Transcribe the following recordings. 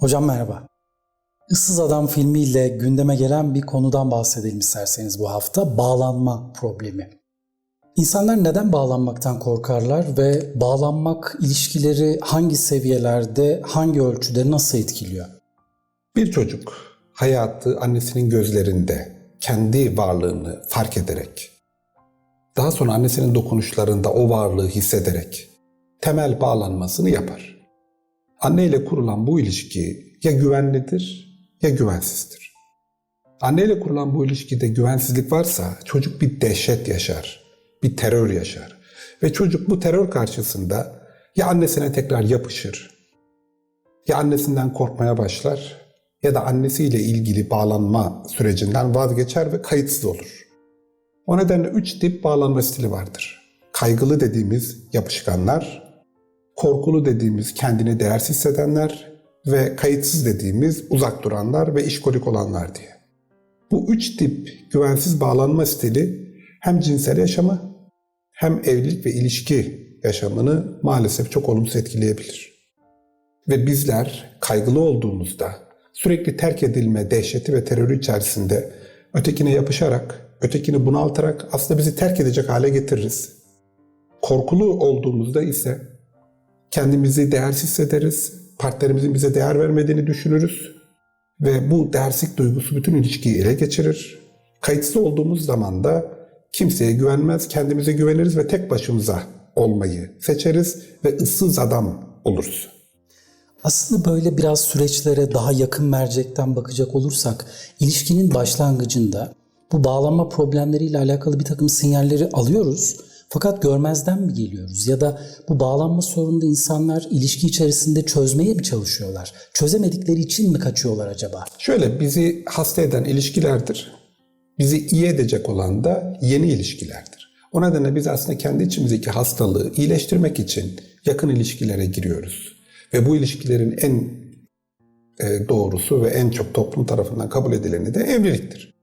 Hocam merhaba. Issız Adam filmiyle gündeme gelen bir konudan bahsedelim isterseniz bu hafta. Bağlanma problemi. İnsanlar neden bağlanmaktan korkarlar ve bağlanmak ilişkileri hangi seviyelerde, hangi ölçüde nasıl etkiliyor? Bir çocuk hayatı annesinin gözlerinde kendi varlığını fark ederek, daha sonra annesinin dokunuşlarında o varlığı hissederek temel bağlanmasını yapar. Anne ile kurulan bu ilişki ya güvenlidir ya güvensizdir. Anne ile kurulan bu ilişkide güvensizlik varsa çocuk bir dehşet yaşar, bir terör yaşar. Ve çocuk bu terör karşısında ya annesine tekrar yapışır, ya annesinden korkmaya başlar ya da annesiyle ilgili bağlanma sürecinden vazgeçer ve kayıtsız olur. O nedenle üç tip bağlanma stili vardır. Kaygılı dediğimiz yapışkanlar, korkulu dediğimiz kendini değersiz hissedenler ve kayıtsız dediğimiz uzak duranlar ve işkolik olanlar diye. Bu üç tip güvensiz bağlanma stili hem cinsel yaşamı hem evlilik ve ilişki yaşamını maalesef çok olumsuz etkileyebilir. Ve bizler kaygılı olduğumuzda sürekli terk edilme dehşeti ve terörü içerisinde ötekine yapışarak, ötekini bunaltarak aslında bizi terk edecek hale getiririz. Korkulu olduğumuzda ise kendimizi değersiz hissederiz, partnerimizin bize değer vermediğini düşünürüz ve bu değersizlik duygusu bütün ilişkiyi ele geçirir. Kayıtsız olduğumuz zaman da kimseye güvenmez, kendimize güveniriz ve tek başımıza olmayı seçeriz ve ıssız adam oluruz. Aslında böyle biraz süreçlere daha yakın mercekten bakacak olursak, ilişkinin başlangıcında bu bağlanma problemleriyle alakalı bir takım sinyalleri alıyoruz. Fakat görmezden mi geliyoruz? Ya da bu bağlanma sorununda insanlar ilişki içerisinde çözmeye mi çalışıyorlar? Çözemedikleri için mi kaçıyorlar acaba? Şöyle bizi hasta eden ilişkilerdir. Bizi iyi edecek olan da yeni ilişkilerdir. O nedenle biz aslında kendi içimizdeki hastalığı iyileştirmek için yakın ilişkilere giriyoruz. Ve bu ilişkilerin en e, doğrusu ve en çok toplum tarafından kabul edileni de evliliktir.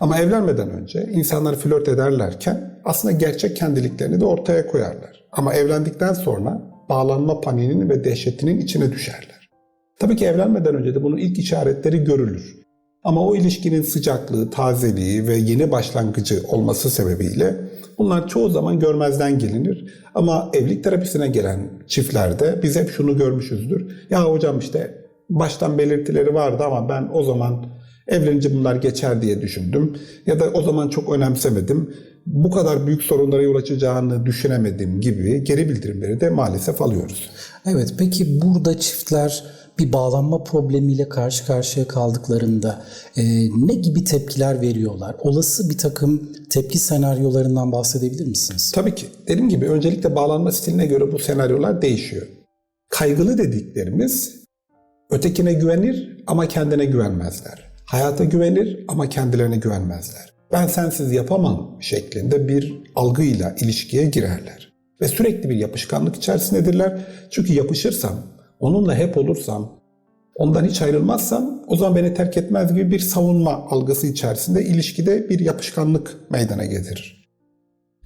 Ama evlenmeden önce insanlar flört ederlerken aslında gerçek kendiliklerini de ortaya koyarlar. Ama evlendikten sonra bağlanma paniğinin ve dehşetinin içine düşerler. Tabii ki evlenmeden önce de bunun ilk işaretleri görülür. Ama o ilişkinin sıcaklığı, tazeliği ve yeni başlangıcı olması sebebiyle bunlar çoğu zaman görmezden gelinir. Ama evlilik terapisine gelen çiftlerde biz hep şunu görmüşüzdür. Ya hocam işte baştan belirtileri vardı ama ben o zaman evlenince bunlar geçer diye düşündüm. Ya da o zaman çok önemsemedim. Bu kadar büyük sorunlara yol açacağını düşünemedim gibi geri bildirimleri de maalesef alıyoruz. Evet, peki burada çiftler bir bağlanma problemiyle karşı karşıya kaldıklarında e, ne gibi tepkiler veriyorlar? Olası bir takım tepki senaryolarından bahsedebilir misiniz? Tabii ki. Dediğim gibi öncelikle bağlanma stiline göre bu senaryolar değişiyor. Kaygılı dediklerimiz ötekine güvenir ama kendine güvenmezler. Hayata güvenir ama kendilerine güvenmezler. Ben sensiz yapamam şeklinde bir algıyla ilişkiye girerler. Ve sürekli bir yapışkanlık içerisindedirler. Çünkü yapışırsam, onunla hep olursam, ondan hiç ayrılmazsam o zaman beni terk etmez gibi bir savunma algısı içerisinde ilişkide bir yapışkanlık meydana getirir.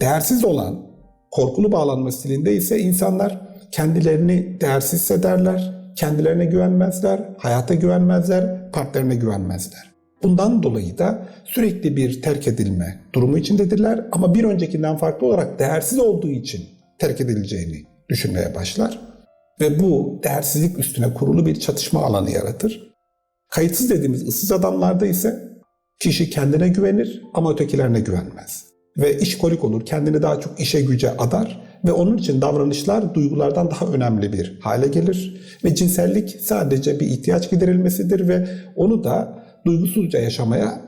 Değersiz olan korkulu bağlanma stilinde ise insanlar kendilerini değersiz hissederler, kendilerine güvenmezler, hayata güvenmezler, partnerine güvenmezler. Bundan dolayı da sürekli bir terk edilme durumu içindedirler ama bir öncekinden farklı olarak değersiz olduğu için terk edileceğini düşünmeye başlar ve bu değersizlik üstüne kurulu bir çatışma alanı yaratır. Kayıtsız dediğimiz ıssız adamlarda ise kişi kendine güvenir ama ötekilerine güvenmez. Ve işkolik olur, kendini daha çok işe güce adar ve onun için davranışlar duygulardan daha önemli bir hale gelir. Ve cinsellik sadece bir ihtiyaç giderilmesidir ve onu da duygusuzca yaşamaya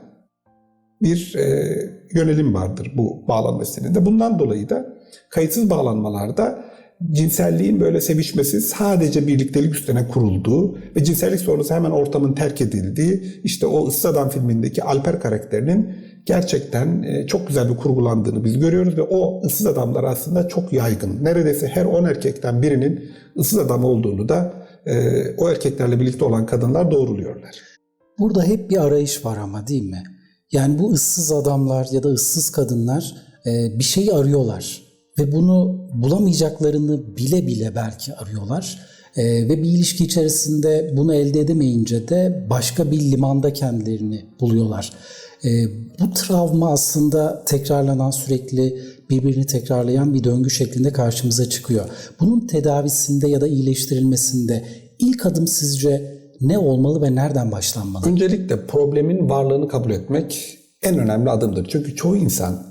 bir e, yönelim vardır bu bağlanma stilinde. Bundan dolayı da kayıtsız bağlanmalarda cinselliğin böyle sevişmesi sadece birliktelik üstüne kurulduğu ve cinsellik sonrası hemen ortamın terk edildiği işte o Issız Adam filmindeki Alper karakterinin gerçekten e, çok güzel bir kurgulandığını biz görüyoruz ve o ıssız adamlar aslında çok yaygın. Neredeyse her 10 erkekten birinin ıssız adam olduğunu da e, o erkeklerle birlikte olan kadınlar doğruluyorlar. Burada hep bir arayış var ama değil mi? Yani bu ıssız adamlar ya da ıssız kadınlar e, bir şeyi arıyorlar ve bunu bulamayacaklarını bile bile belki arıyorlar. Ee, ve bir ilişki içerisinde bunu elde edemeyince de başka bir limanda kendilerini buluyorlar. Ee, bu travma aslında tekrarlanan sürekli birbirini tekrarlayan bir döngü şeklinde karşımıza çıkıyor. Bunun tedavisinde ya da iyileştirilmesinde ilk adım sizce ne olmalı ve nereden başlanmalı? Öncelikle problemin varlığını kabul etmek en önemli adımdır. Çünkü çoğu insan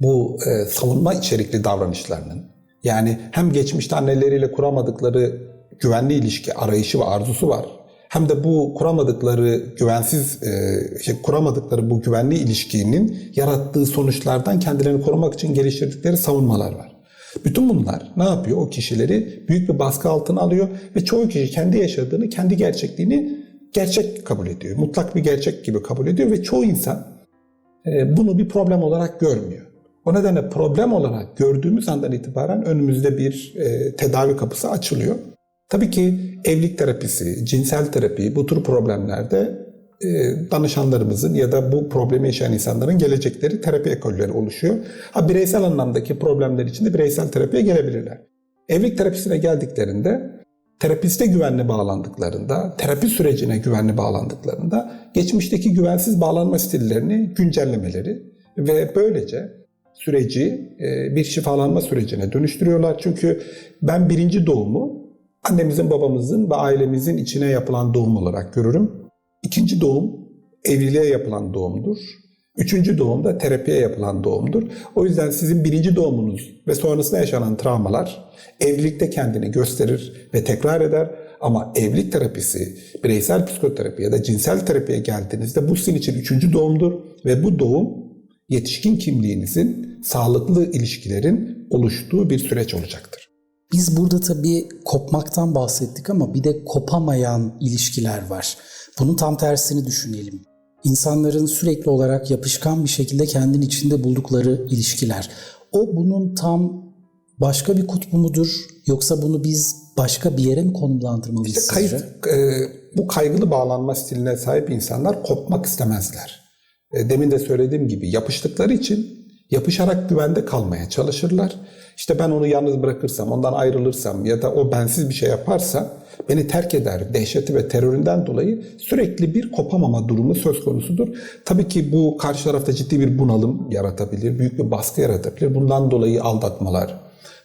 bu e, savunma içerikli davranışlarının yani hem geçmişte anneleriyle kuramadıkları güvenli ilişki arayışı ve arzusu var. Hem de bu kuramadıkları güvensiz, e, şey, kuramadıkları bu güvenli ilişkinin yarattığı sonuçlardan kendilerini korumak için geliştirdikleri savunmalar var. Bütün bunlar ne yapıyor? O kişileri büyük bir baskı altına alıyor ve çoğu kişi kendi yaşadığını, kendi gerçekliğini gerçek kabul ediyor. Mutlak bir gerçek gibi kabul ediyor ve çoğu insan e, bunu bir problem olarak görmüyor. O nedenle problem olarak gördüğümüz andan itibaren önümüzde bir e, tedavi kapısı açılıyor. Tabii ki evlilik terapisi, cinsel terapi bu tür problemlerde e, danışanlarımızın ya da bu problemi yaşayan insanların gelecekleri terapi ekolleri oluşuyor. Ha bireysel anlamdaki problemler için de bireysel terapiye gelebilirler. Evlilik terapisine geldiklerinde terapiste güvenli bağlandıklarında, terapi sürecine güvenli bağlandıklarında geçmişteki güvensiz bağlanma stillerini güncellemeleri ve böylece süreci e, bir şifalanma sürecine dönüştürüyorlar. Çünkü ben birinci doğumu annemizin, babamızın ve ailemizin içine yapılan doğum olarak görürüm. İkinci doğum evliliğe yapılan doğumdur. Üçüncü doğum da terapiye yapılan doğumdur. O yüzden sizin birinci doğumunuz ve sonrasında yaşanan travmalar evlilikte kendini gösterir ve tekrar eder. Ama evlilik terapisi, bireysel psikoterapi ya da cinsel terapiye geldiğinizde bu sizin için üçüncü doğumdur. Ve bu doğum yetişkin kimliğinizin sağlıklı ilişkilerin oluştuğu bir süreç olacaktır. Biz burada tabii kopmaktan bahsettik ama bir de kopamayan ilişkiler var. Bunun tam tersini düşünelim. İnsanların sürekli olarak yapışkan bir şekilde kendini içinde buldukları ilişkiler. O bunun tam başka bir kutbu mudur yoksa bunu biz başka bir yere mi konumlandırmalıyız İşte kayıt, e, bu kaygılı bağlanma stiline sahip insanlar kopmak istemezler. E, demin de söylediğim gibi yapıştıkları için yapışarak güvende kalmaya çalışırlar. İşte ben onu yalnız bırakırsam, ondan ayrılırsam ya da o bensiz bir şey yaparsa beni terk eder dehşeti ve teröründen dolayı sürekli bir kopamama durumu söz konusudur. Tabii ki bu karşı tarafta ciddi bir bunalım yaratabilir, büyük bir baskı yaratabilir. Bundan dolayı aldatmalar,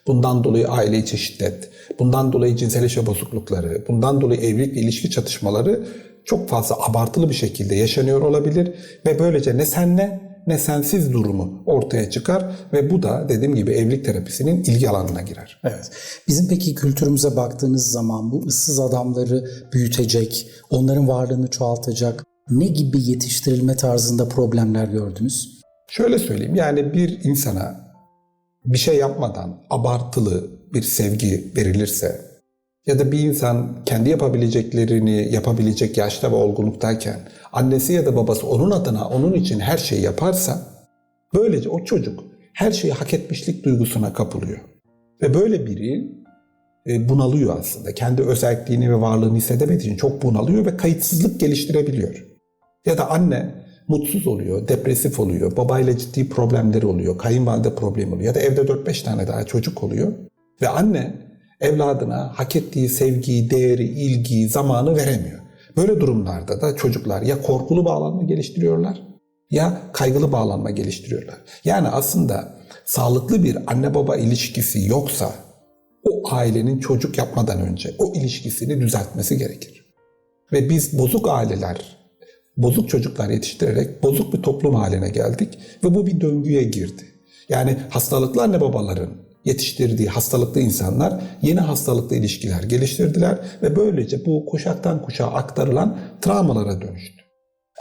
bundan dolayı aile içi şiddet, bundan dolayı cinsel yaşam bozuklukları, bundan dolayı evlilik ve ilişki çatışmaları çok fazla abartılı bir şekilde yaşanıyor olabilir ve böylece ne senle ne sensiz durumu ortaya çıkar ve bu da dediğim gibi evlilik terapisinin ilgi alanına girer. Evet. Bizim peki kültürümüze baktığınız zaman bu ıssız adamları büyütecek, onların varlığını çoğaltacak ne gibi yetiştirilme tarzında problemler gördünüz? Şöyle söyleyeyim yani bir insana bir şey yapmadan abartılı bir sevgi verilirse ya da bir insan kendi yapabileceklerini yapabilecek yaşta ve olgunluktayken annesi ya da babası onun adına onun için her şeyi yaparsa böylece o çocuk her şeyi hak etmişlik duygusuna kapılıyor. Ve böyle biri e, bunalıyor aslında. Kendi özelliğini ve varlığını hissedemediği için çok bunalıyor ve kayıtsızlık geliştirebiliyor. Ya da anne mutsuz oluyor, depresif oluyor, babayla ciddi problemleri oluyor, kayınvalide problemi oluyor ya da evde 4-5 tane daha çocuk oluyor. Ve anne evladına hak ettiği sevgiyi, değeri, ilgiyi, zamanı veremiyor. Böyle durumlarda da çocuklar ya korkulu bağlanma geliştiriyorlar ya kaygılı bağlanma geliştiriyorlar. Yani aslında sağlıklı bir anne baba ilişkisi yoksa o ailenin çocuk yapmadan önce o ilişkisini düzeltmesi gerekir. Ve biz bozuk aileler, bozuk çocuklar yetiştirerek bozuk bir toplum haline geldik ve bu bir döngüye girdi. Yani hastalıklı anne babaların yetiştirdiği hastalıklı insanlar yeni hastalıklı ilişkiler geliştirdiler ve böylece bu kuşaktan kuşağa aktarılan travmalara dönüştü.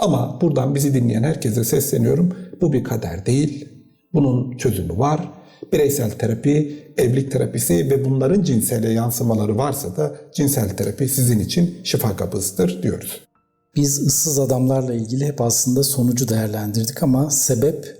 Ama buradan bizi dinleyen herkese sesleniyorum. Bu bir kader değil. Bunun çözümü var. Bireysel terapi, evlilik terapisi ve bunların cinsele yansımaları varsa da cinsel terapi sizin için şifa kapısıdır diyoruz. Biz ıssız adamlarla ilgili hep aslında sonucu değerlendirdik ama sebep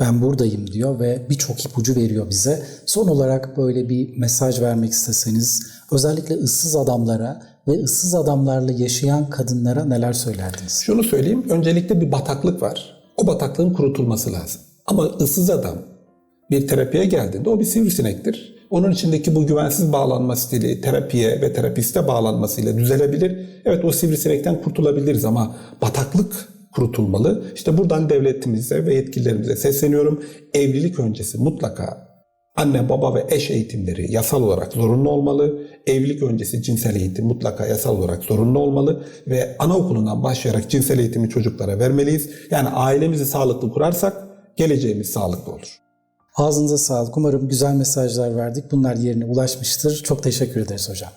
ben buradayım diyor ve birçok ipucu veriyor bize. Son olarak böyle bir mesaj vermek isteseniz özellikle ıssız adamlara ve ıssız adamlarla yaşayan kadınlara neler söylerdiniz? Şunu söyleyeyim, öncelikle bir bataklık var. O bataklığın kurutulması lazım. Ama ıssız adam bir terapiye geldiğinde o bir sivrisinektir. Onun içindeki bu güvensiz bağlanma stili terapiye ve terapiste bağlanmasıyla düzelebilir. Evet o sivrisinekten kurtulabiliriz ama bataklık kurutulmalı. İşte buradan devletimize ve yetkililerimize sesleniyorum. Evlilik öncesi mutlaka Anne, baba ve eş eğitimleri yasal olarak zorunlu olmalı. Evlilik öncesi cinsel eğitim mutlaka yasal olarak zorunlu olmalı. Ve anaokulundan başlayarak cinsel eğitimi çocuklara vermeliyiz. Yani ailemizi sağlıklı kurarsak geleceğimiz sağlıklı olur. Ağzınıza sağlık. Umarım güzel mesajlar verdik. Bunlar yerine ulaşmıştır. Çok teşekkür ederiz hocam.